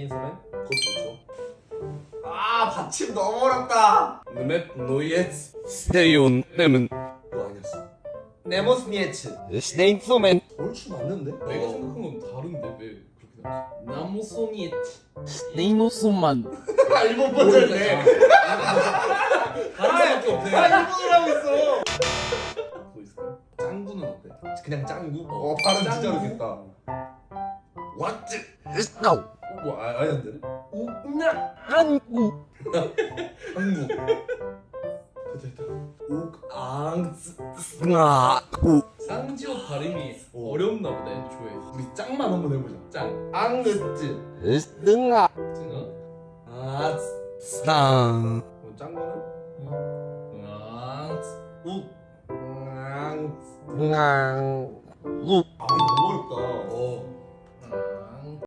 체인소맨? 그것도 좋죠. 아 받침 너무 어렵다. 느멧 노이에츠 스테이온 네문 그거 아니었어. 네모스 니에츠 스테인소맨 얼추 맞는데? 내가 생각한 건 다른데 왜 그렇게 나왔어? 나무소니에츠 스테이노스만 아 일본 버전이네. 다른 밖에 없네 아 일본어로 하고 있어. 뭐 있을까요? 짱구는 어때? 그냥 짱구? 어 발음 진짜 짱구. 어렵겠다. 왓츠. 스타우 어, 뭐 아, 아니 안 되네. 우나 한국 한국. 됐다 됐다. 옥앙스 스나우 쌍지오 발음이 오. 어렵나 보다 애초에 우리 짱만 한번 해보자. 짱 앙느츠. 스능아 찡어 아 스당 짱구는? 앙스 욱. 앙. 낭 루. 아 너무 어렵다.